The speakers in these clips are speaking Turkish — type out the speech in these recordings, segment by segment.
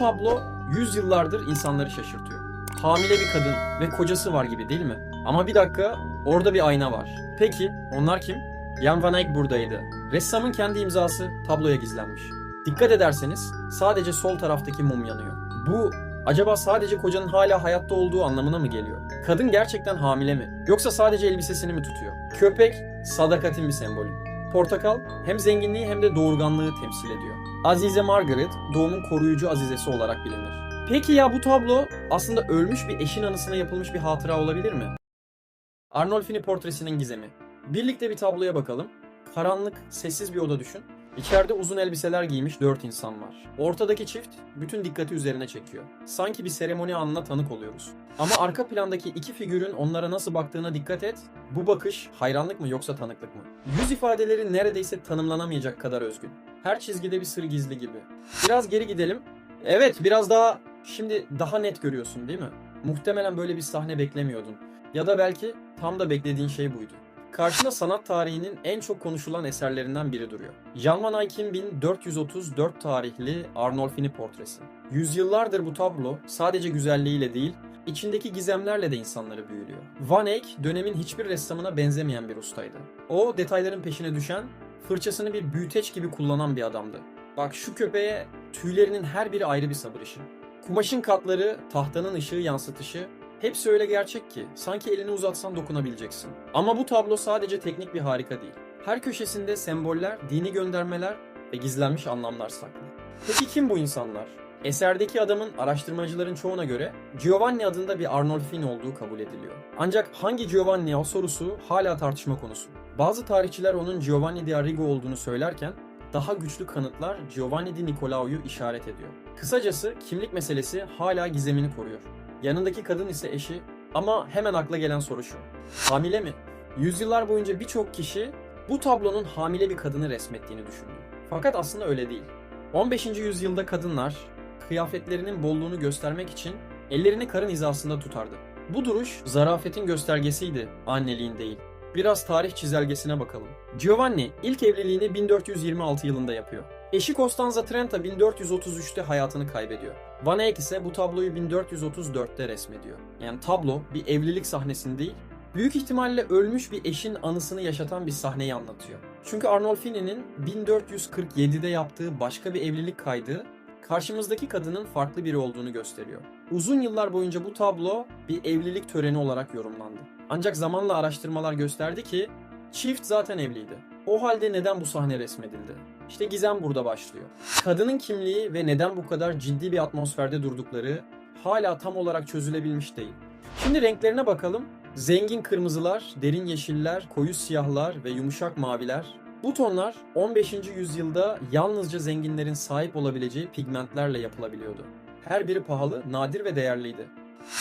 tablo yüzyıllardır insanları şaşırtıyor. Hamile bir kadın ve kocası var gibi değil mi? Ama bir dakika, orada bir ayna var. Peki, onlar kim? Jan van Eyck buradaydı. Ressamın kendi imzası tabloya gizlenmiş. Dikkat ederseniz sadece sol taraftaki mum yanıyor. Bu acaba sadece kocanın hala hayatta olduğu anlamına mı geliyor? Kadın gerçekten hamile mi? Yoksa sadece elbisesini mi tutuyor? Köpek sadakatin bir sembolü. Portakal hem zenginliği hem de doğurganlığı temsil ediyor. Azize Margaret doğumun koruyucu azizesi olarak bilinir. Peki ya bu tablo aslında ölmüş bir eşin anısına yapılmış bir hatıra olabilir mi? Arnolfini portresinin gizemi. Birlikte bir tabloya bakalım. Karanlık, sessiz bir oda düşün. İçeride uzun elbiseler giymiş dört insan var. Ortadaki çift bütün dikkati üzerine çekiyor. Sanki bir seremoni anına tanık oluyoruz. Ama arka plandaki iki figürün onlara nasıl baktığına dikkat et. Bu bakış hayranlık mı yoksa tanıklık mı? Yüz ifadeleri neredeyse tanımlanamayacak kadar özgün. Her çizgide bir sır gizli gibi. Biraz geri gidelim. Evet biraz daha şimdi daha net görüyorsun değil mi? Muhtemelen böyle bir sahne beklemiyordun. Ya da belki tam da beklediğin şey buydu. Karşında sanat tarihinin en çok konuşulan eserlerinden biri duruyor. Jan van Eyck'in 1434 tarihli Arnolfini portresi. Yüzyıllardır bu tablo sadece güzelliğiyle değil, içindeki gizemlerle de insanları büyülüyor. Van Eyck dönemin hiçbir ressamına benzemeyen bir ustaydı. O detayların peşine düşen, fırçasını bir büyüteç gibi kullanan bir adamdı. Bak şu köpeğe tüylerinin her biri ayrı bir sabır işi. Kumaşın katları, tahtanın ışığı yansıtışı, Hepsi öyle gerçek ki sanki elini uzatsan dokunabileceksin. Ama bu tablo sadece teknik bir harika değil. Her köşesinde semboller, dini göndermeler ve gizlenmiş anlamlar saklı. Peki kim bu insanlar? Eserdeki adamın araştırmacıların çoğuna göre Giovanni adında bir Arnolfini olduğu kabul ediliyor. Ancak hangi Giovanni o sorusu hala tartışma konusu. Bazı tarihçiler onun Giovanni di Arrigo olduğunu söylerken daha güçlü kanıtlar Giovanni di Nicolao'yu işaret ediyor. Kısacası kimlik meselesi hala gizemini koruyor. Yanındaki kadın ise eşi ama hemen akla gelen soru şu. Hamile mi? Yüzyıllar boyunca birçok kişi bu tablonun hamile bir kadını resmettiğini düşündü. Fakat aslında öyle değil. 15. yüzyılda kadınlar kıyafetlerinin bolluğunu göstermek için ellerini karın hizasında tutardı. Bu duruş zarafetin göstergesiydi, anneliğin değil. Biraz tarih çizelgesine bakalım. Giovanni ilk evliliğini 1426 yılında yapıyor. Eşi Costanza Trenta 1433'te hayatını kaybediyor. Van Eyck ise bu tabloyu 1434'te resmediyor. Yani tablo bir evlilik sahnesini değil, büyük ihtimalle ölmüş bir eşin anısını yaşatan bir sahneyi anlatıyor. Çünkü Arnolfini'nin 1447'de yaptığı başka bir evlilik kaydı karşımızdaki kadının farklı biri olduğunu gösteriyor. Uzun yıllar boyunca bu tablo bir evlilik töreni olarak yorumlandı. Ancak zamanla araştırmalar gösterdi ki çift zaten evliydi. O halde neden bu sahne resmedildi? İşte gizem burada başlıyor. Kadının kimliği ve neden bu kadar ciddi bir atmosferde durdukları hala tam olarak çözülebilmiş değil. Şimdi renklerine bakalım. Zengin kırmızılar, derin yeşiller, koyu siyahlar ve yumuşak maviler. Bu tonlar 15. yüzyılda yalnızca zenginlerin sahip olabileceği pigmentlerle yapılabiliyordu. Her biri pahalı, nadir ve değerliydi.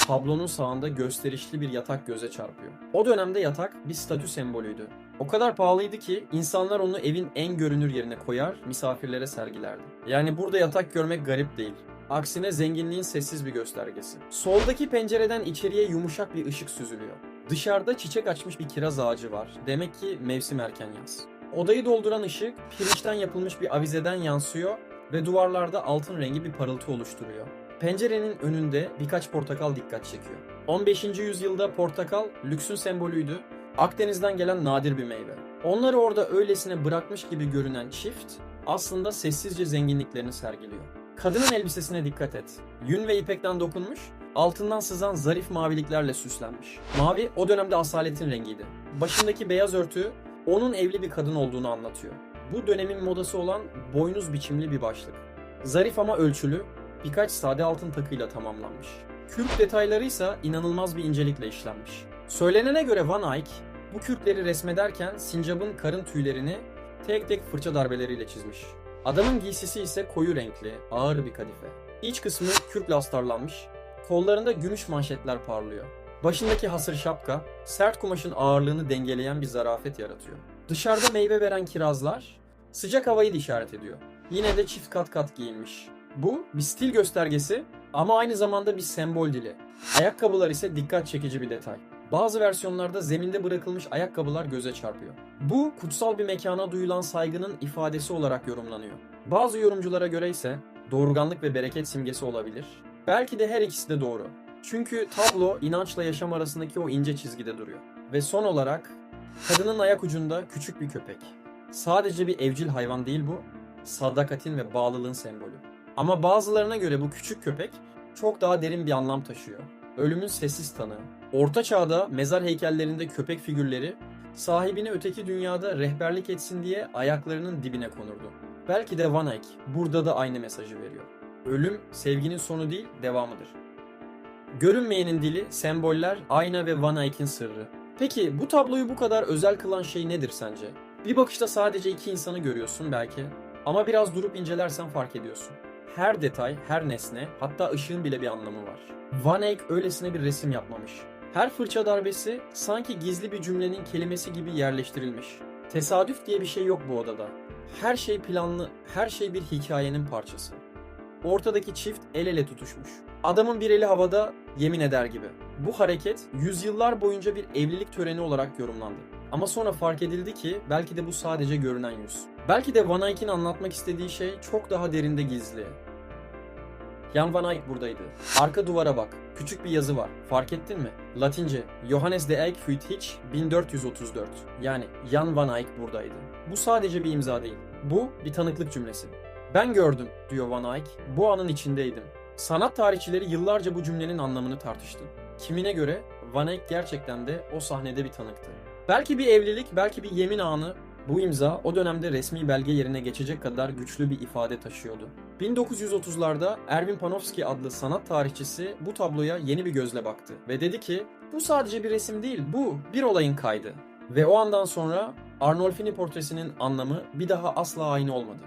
Tablonun sağında gösterişli bir yatak göze çarpıyor. O dönemde yatak bir statü sembolüydü. O kadar pahalıydı ki insanlar onu evin en görünür yerine koyar, misafirlere sergilerdi. Yani burada yatak görmek garip değil. Aksine zenginliğin sessiz bir göstergesi. Soldaki pencereden içeriye yumuşak bir ışık süzülüyor. Dışarıda çiçek açmış bir kiraz ağacı var. Demek ki mevsim erken yaz. Odayı dolduran ışık pirinçten yapılmış bir avizeden yansıyor ve duvarlarda altın rengi bir parıltı oluşturuyor. Pencerenin önünde birkaç portakal dikkat çekiyor. 15. yüzyılda portakal lüksün sembolüydü. Akdeniz'den gelen nadir bir meyve. Onları orada öylesine bırakmış gibi görünen çift aslında sessizce zenginliklerini sergiliyor. Kadının elbisesine dikkat et. Yün ve ipekten dokunmuş, altından sızan zarif maviliklerle süslenmiş. Mavi o dönemde asaletin rengiydi. Başındaki beyaz örtü onun evli bir kadın olduğunu anlatıyor. Bu dönemin modası olan boynuz biçimli bir başlık. Zarif ama ölçülü, birkaç sade altın takıyla tamamlanmış. Kürk detayları ise inanılmaz bir incelikle işlenmiş. Söylenene göre Van Eyck bu kürkleri resmederken sincabın karın tüylerini tek tek fırça darbeleriyle çizmiş. Adamın giysisi ise koyu renkli, ağır bir kadife. İç kısmı kürkle astarlanmış, kollarında gümüş manşetler parlıyor. Başındaki hasır şapka, sert kumaşın ağırlığını dengeleyen bir zarafet yaratıyor. Dışarıda meyve veren kirazlar, sıcak havayı da işaret ediyor. Yine de çift kat kat giyinmiş. Bu bir stil göstergesi ama aynı zamanda bir sembol dili. Ayakkabılar ise dikkat çekici bir detay. Bazı versiyonlarda zeminde bırakılmış ayakkabılar göze çarpıyor. Bu kutsal bir mekana duyulan saygının ifadesi olarak yorumlanıyor. Bazı yorumculara göre ise doğurganlık ve bereket simgesi olabilir. Belki de her ikisi de doğru. Çünkü tablo inançla yaşam arasındaki o ince çizgide duruyor. Ve son olarak kadının ayak ucunda küçük bir köpek. Sadece bir evcil hayvan değil bu, sadakatin ve bağlılığın sembolü. Ama bazılarına göre bu küçük köpek çok daha derin bir anlam taşıyor. Ölümün sessiz tanığı. Orta çağda mezar heykellerinde köpek figürleri sahibini öteki dünyada rehberlik etsin diye ayaklarının dibine konurdu. Belki de Van Eyck burada da aynı mesajı veriyor. Ölüm sevginin sonu değil, devamıdır. Görünmeyenin dili, semboller, ayna ve Van Eyck'in sırrı. Peki bu tabloyu bu kadar özel kılan şey nedir sence? Bir bakışta sadece iki insanı görüyorsun belki ama biraz durup incelersen fark ediyorsun. Her detay, her nesne, hatta ışığın bile bir anlamı var. Van Eyck öylesine bir resim yapmamış. Her fırça darbesi sanki gizli bir cümlenin kelimesi gibi yerleştirilmiş. Tesadüf diye bir şey yok bu odada. Her şey planlı, her şey bir hikayenin parçası. Ortadaki çift el ele tutuşmuş. Adamın bir eli havada yemin eder gibi. Bu hareket yüzyıllar boyunca bir evlilik töreni olarak yorumlandı. Ama sonra fark edildi ki belki de bu sadece görünen yüz. Belki de Van Eyck'in anlatmak istediği şey çok daha derinde gizli. Jan Van Eyck buradaydı. Arka duvara bak. Küçük bir yazı var. Fark ettin mi? Latince Johannes de Eyck führt hiç 1434. Yani Jan Van Eyck buradaydı. Bu sadece bir imza değil. Bu bir tanıklık cümlesi. Ben gördüm diyor Van Eyck. Bu anın içindeydim. Sanat tarihçileri yıllarca bu cümlenin anlamını tartıştı. Kimine göre Van Eyck gerçekten de o sahnede bir tanıktı. Belki bir evlilik, belki bir yemin anı bu imza o dönemde resmi belge yerine geçecek kadar güçlü bir ifade taşıyordu. 1930'larda Erwin Panofsky adlı sanat tarihçisi bu tabloya yeni bir gözle baktı ve dedi ki bu sadece bir resim değil, bu bir olayın kaydı. Ve o andan sonra Arnolfini portresinin anlamı bir daha asla aynı olmadı.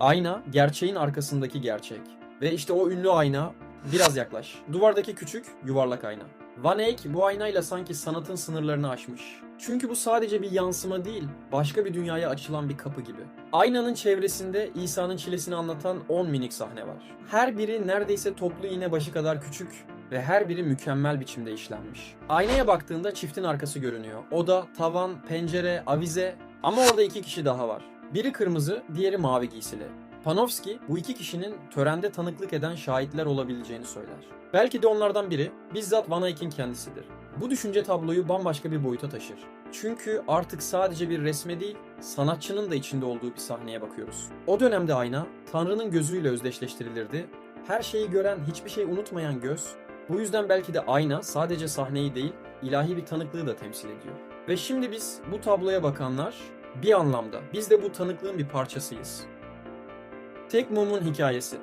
Ayna, gerçeğin arkasındaki gerçek. Ve işte o ünlü ayna, biraz yaklaş. Duvardaki küçük, yuvarlak ayna. Van Eyck bu aynayla sanki sanatın sınırlarını aşmış. Çünkü bu sadece bir yansıma değil, başka bir dünyaya açılan bir kapı gibi. Aynanın çevresinde İsa'nın çilesini anlatan 10 minik sahne var. Her biri neredeyse toplu iğne başı kadar küçük ve her biri mükemmel biçimde işlenmiş. Aynaya baktığında çiftin arkası görünüyor. Oda, tavan, pencere, avize ama orada iki kişi daha var. Biri kırmızı, diğeri mavi giysili. Panofsky bu iki kişinin törende tanıklık eden şahitler olabileceğini söyler. Belki de onlardan biri bizzat Van Eyck'in kendisidir. Bu düşünce tabloyu bambaşka bir boyuta taşır. Çünkü artık sadece bir resme değil, sanatçının da içinde olduğu bir sahneye bakıyoruz. O dönemde ayna, Tanrı'nın gözüyle özdeşleştirilirdi. Her şeyi gören, hiçbir şey unutmayan göz. Bu yüzden belki de ayna sadece sahneyi değil, ilahi bir tanıklığı da temsil ediyor. Ve şimdi biz bu tabloya bakanlar bir anlamda biz de bu tanıklığın bir parçasıyız. Tek mumun hikayesi.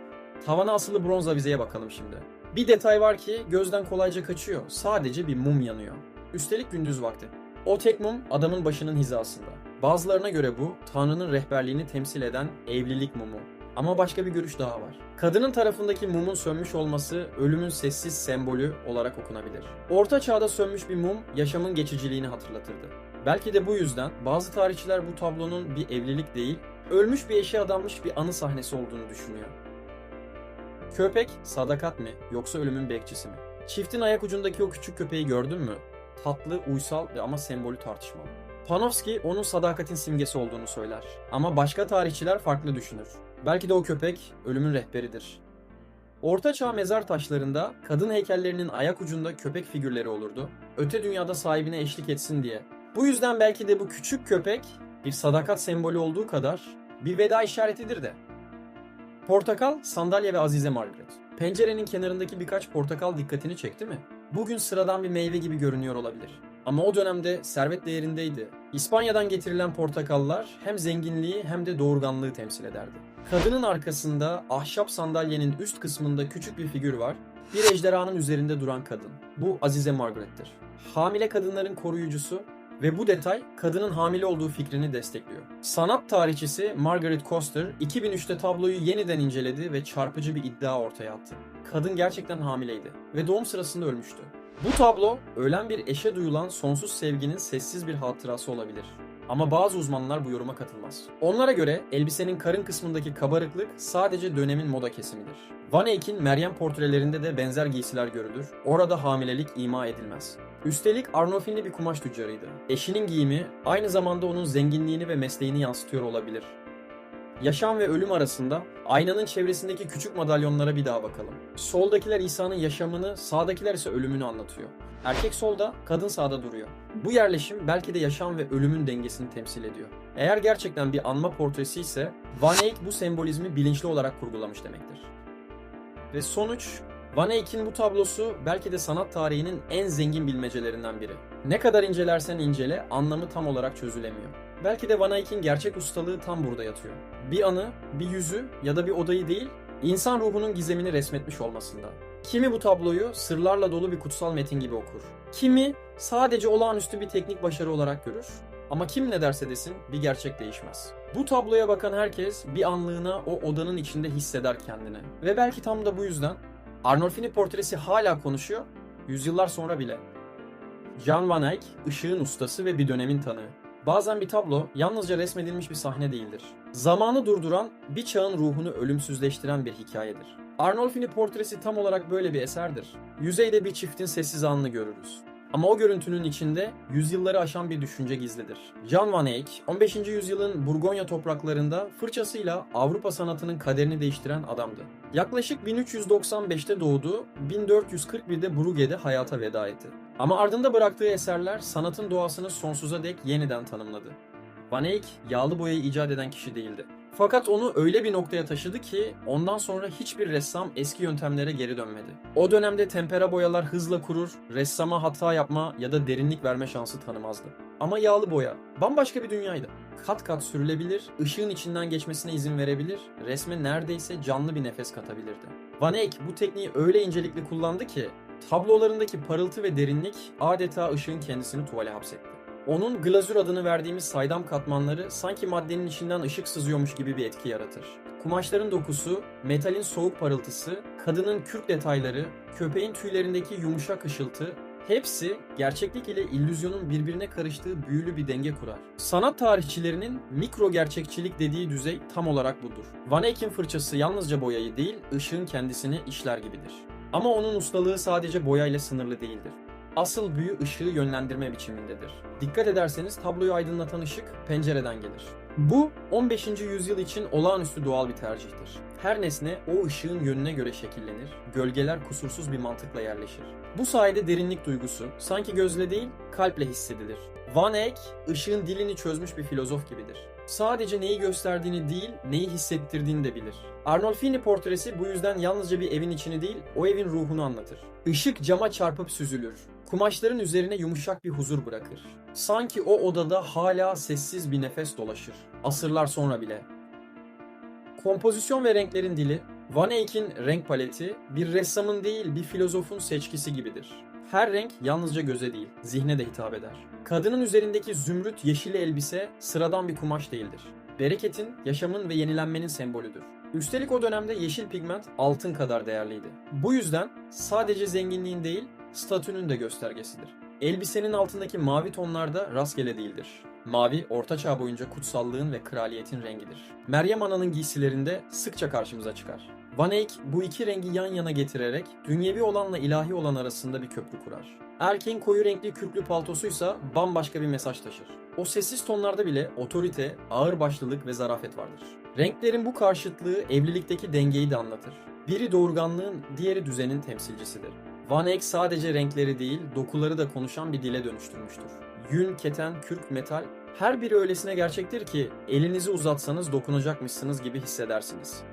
Tavana asılı bronz avizeye bakalım şimdi. Bir detay var ki gözden kolayca kaçıyor. Sadece bir mum yanıyor. Üstelik gündüz vakti. O tek mum adamın başının hizasında. Bazılarına göre bu Tanrı'nın rehberliğini temsil eden evlilik mumu. Ama başka bir görüş daha var. Kadının tarafındaki mumun sönmüş olması ölümün sessiz sembolü olarak okunabilir. Orta çağda sönmüş bir mum yaşamın geçiciliğini hatırlatırdı. Belki de bu yüzden bazı tarihçiler bu tablonun bir evlilik değil, ölmüş bir eşe adanmış bir anı sahnesi olduğunu düşünüyor. Köpek sadakat mi yoksa ölümün bekçisi mi? Çiftin ayak ucundaki o küçük köpeği gördün mü? Tatlı, uysal ve ama sembolü tartışmalı. Panofsky onun sadakatin simgesi olduğunu söyler. Ama başka tarihçiler farklı düşünür. Belki de o köpek ölümün rehberidir. Orta çağ mezar taşlarında kadın heykellerinin ayak ucunda köpek figürleri olurdu. Öte dünyada sahibine eşlik etsin diye. Bu yüzden belki de bu küçük köpek bir sadakat sembolü olduğu kadar bir veda işaretidir de. Portakal, sandalye ve Azize Margaret. Pencerenin kenarındaki birkaç portakal dikkatini çekti mi? Bugün sıradan bir meyve gibi görünüyor olabilir. Ama o dönemde servet değerindeydi. İspanya'dan getirilen portakallar hem zenginliği hem de doğurganlığı temsil ederdi. Kadının arkasında ahşap sandalyenin üst kısmında küçük bir figür var. Bir ejderhanın üzerinde duran kadın. Bu Azize Margaret'tir. Hamile kadınların koruyucusu ve bu detay kadının hamile olduğu fikrini destekliyor. Sanat tarihçisi Margaret Coster 2003'te tabloyu yeniden inceledi ve çarpıcı bir iddia ortaya attı. Kadın gerçekten hamileydi ve doğum sırasında ölmüştü. Bu tablo ölen bir eşe duyulan sonsuz sevginin sessiz bir hatırası olabilir. Ama bazı uzmanlar bu yoruma katılmaz. Onlara göre elbisenin karın kısmındaki kabarıklık sadece dönemin moda kesimidir. Van Eyck'in Meryem portrelerinde de benzer giysiler görülür. Orada hamilelik ima edilmez. Üstelik Arnofinli bir kumaş tüccarıydı. Eşinin giyimi aynı zamanda onun zenginliğini ve mesleğini yansıtıyor olabilir. Yaşam ve ölüm arasında aynanın çevresindeki küçük madalyonlara bir daha bakalım. Soldakiler İsa'nın yaşamını, sağdakiler ise ölümünü anlatıyor. Erkek solda, kadın sağda duruyor. Bu yerleşim belki de yaşam ve ölümün dengesini temsil ediyor. Eğer gerçekten bir anma portresi ise Van Eyck bu sembolizmi bilinçli olarak kurgulamış demektir. Ve sonuç Van Eyck'in bu tablosu belki de sanat tarihinin en zengin bilmecelerinden biri. Ne kadar incelersen incele anlamı tam olarak çözülemiyor. Belki de Van Eyck'in gerçek ustalığı tam burada yatıyor. Bir anı, bir yüzü ya da bir odayı değil, insan ruhunun gizemini resmetmiş olmasında. Kimi bu tabloyu sırlarla dolu bir kutsal metin gibi okur. Kimi sadece olağanüstü bir teknik başarı olarak görür. Ama kim ne derse desin bir gerçek değişmez. Bu tabloya bakan herkes bir anlığına o odanın içinde hisseder kendini. Ve belki tam da bu yüzden Arnolfini portresi hala konuşuyor, yüzyıllar sonra bile. Jan van Eyck, ışığın ustası ve bir dönemin tanığı. Bazen bir tablo yalnızca resmedilmiş bir sahne değildir. Zamanı durduran, bir çağın ruhunu ölümsüzleştiren bir hikayedir. Arnolfini portresi tam olarak böyle bir eserdir. Yüzeyde bir çiftin sessiz anını görürüz. Ama o görüntünün içinde yüzyılları aşan bir düşünce gizlidir. Jan van Eyck, 15. yüzyılın Burgonya topraklarında fırçasıyla Avrupa sanatının kaderini değiştiren adamdı. Yaklaşık 1395'te doğdu, 1441'de Brugge'de hayata veda etti. Ama ardında bıraktığı eserler sanatın doğasını sonsuza dek yeniden tanımladı. Van Eyck yağlı boyayı icat eden kişi değildi. Fakat onu öyle bir noktaya taşıdı ki ondan sonra hiçbir ressam eski yöntemlere geri dönmedi. O dönemde tempera boyalar hızla kurur, ressama hata yapma ya da derinlik verme şansı tanımazdı. Ama yağlı boya bambaşka bir dünyaydı. Kat kat sürülebilir, ışığın içinden geçmesine izin verebilir, resme neredeyse canlı bir nefes katabilirdi. Van Eyck bu tekniği öyle incelikli kullandı ki tablolarındaki parıltı ve derinlik adeta ışığın kendisini tuvale hapsetti. Onun glazür adını verdiğimiz saydam katmanları sanki maddenin içinden ışık sızıyormuş gibi bir etki yaratır. Kumaşların dokusu, metalin soğuk parıltısı, kadının kürk detayları, köpeğin tüylerindeki yumuşak ışıltı hepsi gerçeklik ile illüzyonun birbirine karıştığı büyülü bir denge kurar. Sanat tarihçilerinin mikro gerçekçilik dediği düzey tam olarak budur. Van Eyck'in fırçası yalnızca boyayı değil, ışığın kendisini işler gibidir. Ama onun ustalığı sadece boyayla sınırlı değildir. Asıl büyü ışığı yönlendirme biçimindedir. Dikkat ederseniz tabloyu aydınlatan ışık pencereden gelir. Bu 15. yüzyıl için olağanüstü doğal bir tercihtir. Her nesne o ışığın yönüne göre şekillenir, gölgeler kusursuz bir mantıkla yerleşir. Bu sayede derinlik duygusu sanki gözle değil kalple hissedilir. Van Eyck ışığın dilini çözmüş bir filozof gibidir. Sadece neyi gösterdiğini değil, neyi hissettirdiğini de bilir. Arnolfini portresi bu yüzden yalnızca bir evin içini değil, o evin ruhunu anlatır. Işık cama çarpıp süzülür. Kumaşların üzerine yumuşak bir huzur bırakır. Sanki o odada hala sessiz bir nefes dolaşır. Asırlar sonra bile. Kompozisyon ve renklerin dili, Van Eyck'in renk paleti bir ressamın değil bir filozofun seçkisi gibidir. Her renk yalnızca göze değil, zihne de hitap eder. Kadının üzerindeki zümrüt yeşili elbise sıradan bir kumaş değildir. Bereketin, yaşamın ve yenilenmenin sembolüdür. Üstelik o dönemde yeşil pigment altın kadar değerliydi. Bu yüzden sadece zenginliğin değil, statünün de göstergesidir. Elbisenin altındaki mavi tonlar da rastgele değildir. Mavi, Orta Çağ boyunca kutsallığın ve kraliyetin rengidir. Meryem Ana'nın giysilerinde sıkça karşımıza çıkar. Van Eyck bu iki rengi yan yana getirerek dünyevi olanla ilahi olan arasında bir köprü kurar. Erkeğin koyu renkli kürklü paltosuysa bambaşka bir mesaj taşır. O sessiz tonlarda bile otorite, ağırbaşlılık ve zarafet vardır. Renklerin bu karşıtlığı evlilikteki dengeyi de anlatır. Biri doğurganlığın, diğeri düzenin temsilcisidir. Van Eyck sadece renkleri değil, dokuları da konuşan bir dile dönüştürmüştür. Yün, keten, kürk, metal her biri öylesine gerçektir ki elinizi uzatsanız dokunacakmışsınız gibi hissedersiniz.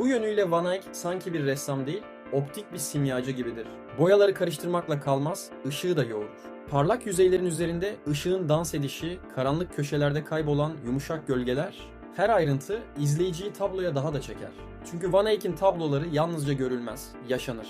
Bu yönüyle Van Eyck sanki bir ressam değil, optik bir simyacı gibidir. Boyaları karıştırmakla kalmaz, ışığı da yoğurur. Parlak yüzeylerin üzerinde ışığın dans edişi, karanlık köşelerde kaybolan yumuşak gölgeler, her ayrıntı izleyiciyi tabloya daha da çeker. Çünkü Van Eyck'in tabloları yalnızca görülmez, yaşanır.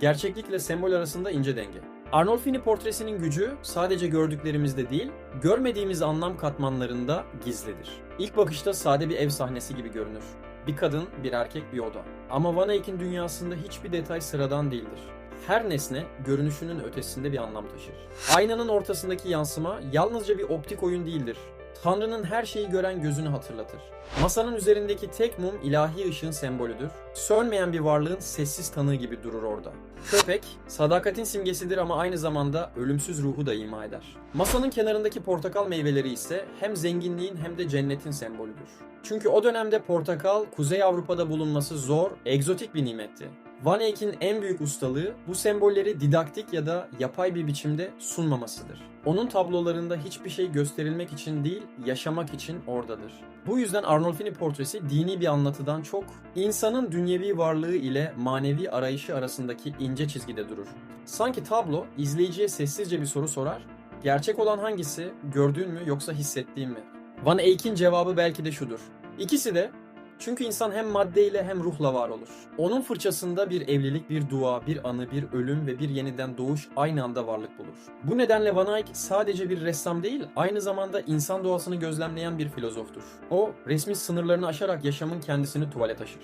Gerçeklikle sembol arasında ince denge. Arnolfini portresinin gücü sadece gördüklerimizde değil, görmediğimiz anlam katmanlarında gizlidir. İlk bakışta sade bir ev sahnesi gibi görünür. Bir kadın, bir erkek, bir oda. Ama Van Eyck'in dünyasında hiçbir detay sıradan değildir. Her nesne görünüşünün ötesinde bir anlam taşır. Aynanın ortasındaki yansıma yalnızca bir optik oyun değildir. Tanrı'nın her şeyi gören gözünü hatırlatır. Masanın üzerindeki tek mum ilahi ışığın sembolüdür. Sönmeyen bir varlığın sessiz tanığı gibi durur orada. Köpek, sadakatin simgesidir ama aynı zamanda ölümsüz ruhu da ima eder. Masanın kenarındaki portakal meyveleri ise hem zenginliğin hem de cennetin sembolüdür. Çünkü o dönemde portakal Kuzey Avrupa'da bulunması zor, egzotik bir nimetti. Van Eyck'in en büyük ustalığı bu sembolleri didaktik ya da yapay bir biçimde sunmamasıdır. Onun tablolarında hiçbir şey gösterilmek için değil, yaşamak için oradadır. Bu yüzden Arnolfini portresi dini bir anlatıdan çok insanın dünyevi varlığı ile manevi arayışı arasındaki ince çizgide durur. Sanki tablo izleyiciye sessizce bir soru sorar. Gerçek olan hangisi? Gördüğün mü yoksa hissettiğin mi? Van Eyck'in cevabı belki de şudur. İkisi de çünkü insan hem maddeyle hem ruhla var olur. Onun fırçasında bir evlilik, bir dua, bir anı, bir ölüm ve bir yeniden doğuş aynı anda varlık bulur. Bu nedenle Van Eyck sadece bir ressam değil, aynı zamanda insan doğasını gözlemleyen bir filozoftur. O, resmin sınırlarını aşarak yaşamın kendisini tuvale taşır.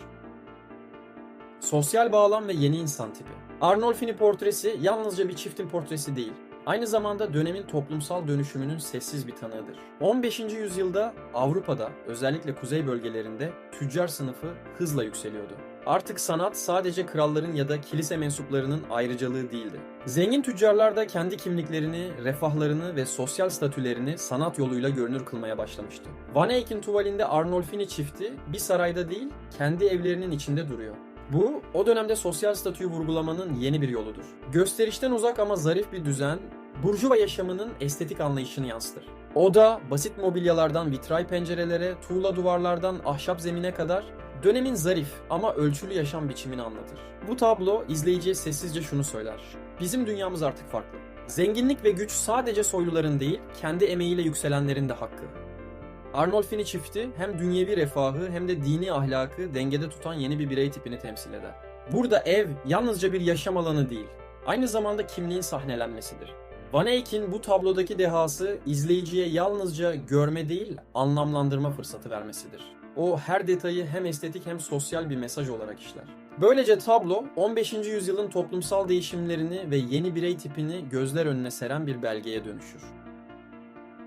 Sosyal bağlam ve yeni insan tipi. Arnolfini portresi yalnızca bir çiftin portresi değil. Aynı zamanda dönemin toplumsal dönüşümünün sessiz bir tanığıdır. 15. yüzyılda Avrupa'da özellikle kuzey bölgelerinde tüccar sınıfı hızla yükseliyordu. Artık sanat sadece kralların ya da kilise mensuplarının ayrıcalığı değildi. Zengin tüccarlar da kendi kimliklerini, refahlarını ve sosyal statülerini sanat yoluyla görünür kılmaya başlamıştı. Van Eyck'in tuvalinde Arnolfini çifti bir sarayda değil, kendi evlerinin içinde duruyor. Bu, o dönemde sosyal statüyü vurgulamanın yeni bir yoludur. Gösterişten uzak ama zarif bir düzen, Burjuva yaşamının estetik anlayışını yansıtır. Oda, basit mobilyalardan vitray pencerelere, tuğla duvarlardan ahşap zemine kadar dönemin zarif ama ölçülü yaşam biçimini anlatır. Bu tablo izleyiciye sessizce şunu söyler. Bizim dünyamız artık farklı. Zenginlik ve güç sadece soyluların değil, kendi emeğiyle yükselenlerin de hakkı. Arnolfini çifti hem dünyevi refahı hem de dini ahlakı dengede tutan yeni bir birey tipini temsil eder. Burada ev yalnızca bir yaşam alanı değil, aynı zamanda kimliğin sahnelenmesidir. Van Eyck'in bu tablodaki dehası izleyiciye yalnızca görme değil, anlamlandırma fırsatı vermesidir. O her detayı hem estetik hem sosyal bir mesaj olarak işler. Böylece tablo 15. yüzyılın toplumsal değişimlerini ve yeni birey tipini gözler önüne seren bir belgeye dönüşür.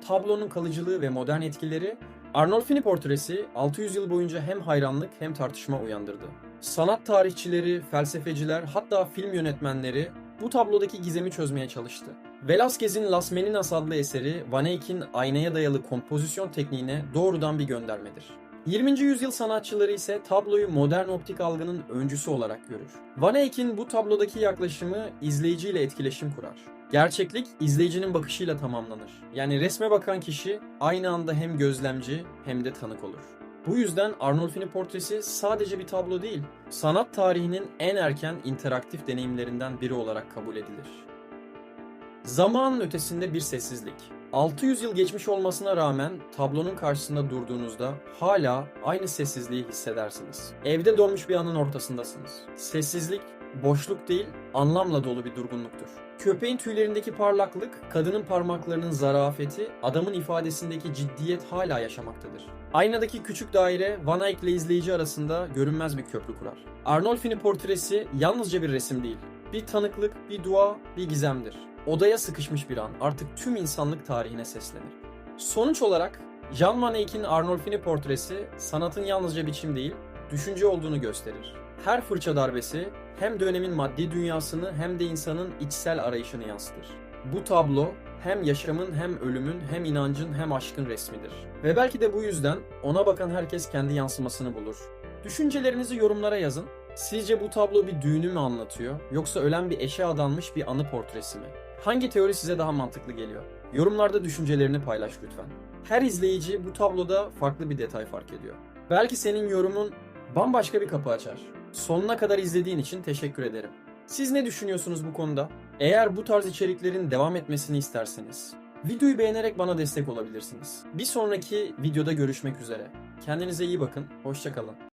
Tablonun kalıcılığı ve modern etkileri Arnolfini portresi 600 yıl boyunca hem hayranlık hem tartışma uyandırdı. Sanat tarihçileri, felsefeciler hatta film yönetmenleri bu tablodaki gizemi çözmeye çalıştı. Velázquez'in Las Meninas adlı eseri Van Eyck'in aynaya dayalı kompozisyon tekniğine doğrudan bir göndermedir. 20. yüzyıl sanatçıları ise tabloyu modern optik algının öncüsü olarak görür. Van Eyck'in bu tablodaki yaklaşımı izleyiciyle etkileşim kurar. Gerçeklik izleyicinin bakışıyla tamamlanır. Yani resme bakan kişi aynı anda hem gözlemci hem de tanık olur. Bu yüzden Arnolfini portresi sadece bir tablo değil, sanat tarihinin en erken interaktif deneyimlerinden biri olarak kabul edilir. Zamanın ötesinde bir sessizlik. 600 yıl geçmiş olmasına rağmen tablonun karşısında durduğunuzda hala aynı sessizliği hissedersiniz. Evde donmuş bir anın ortasındasınız. Sessizlik boşluk değil, anlamla dolu bir durgunluktur. Köpeğin tüylerindeki parlaklık, kadının parmaklarının zarafeti, adamın ifadesindeki ciddiyet hala yaşamaktadır. Aynadaki küçük daire Van Eyck ile izleyici arasında görünmez bir köprü kurar. Arnolfini portresi yalnızca bir resim değil. Bir tanıklık, bir dua, bir gizemdir. Odaya sıkışmış bir an artık tüm insanlık tarihine seslenir. Sonuç olarak Jean Van Eyck'in Arnolfini portresi sanatın yalnızca biçim değil, düşünce olduğunu gösterir. Her fırça darbesi hem dönemin maddi dünyasını hem de insanın içsel arayışını yansıtır. Bu tablo hem yaşamın hem ölümün hem inancın hem aşkın resmidir. Ve belki de bu yüzden ona bakan herkes kendi yansımasını bulur. Düşüncelerinizi yorumlara yazın. Sizce bu tablo bir düğünü mü anlatıyor yoksa ölen bir eşe adanmış bir anı portresi mi? Hangi teori size daha mantıklı geliyor? Yorumlarda düşüncelerini paylaş lütfen. Her izleyici bu tabloda farklı bir detay fark ediyor. Belki senin yorumun bambaşka bir kapı açar. Sonuna kadar izlediğin için teşekkür ederim. Siz ne düşünüyorsunuz bu konuda? Eğer bu tarz içeriklerin devam etmesini isterseniz videoyu beğenerek bana destek olabilirsiniz. Bir sonraki videoda görüşmek üzere. Kendinize iyi bakın. Hoşçakalın.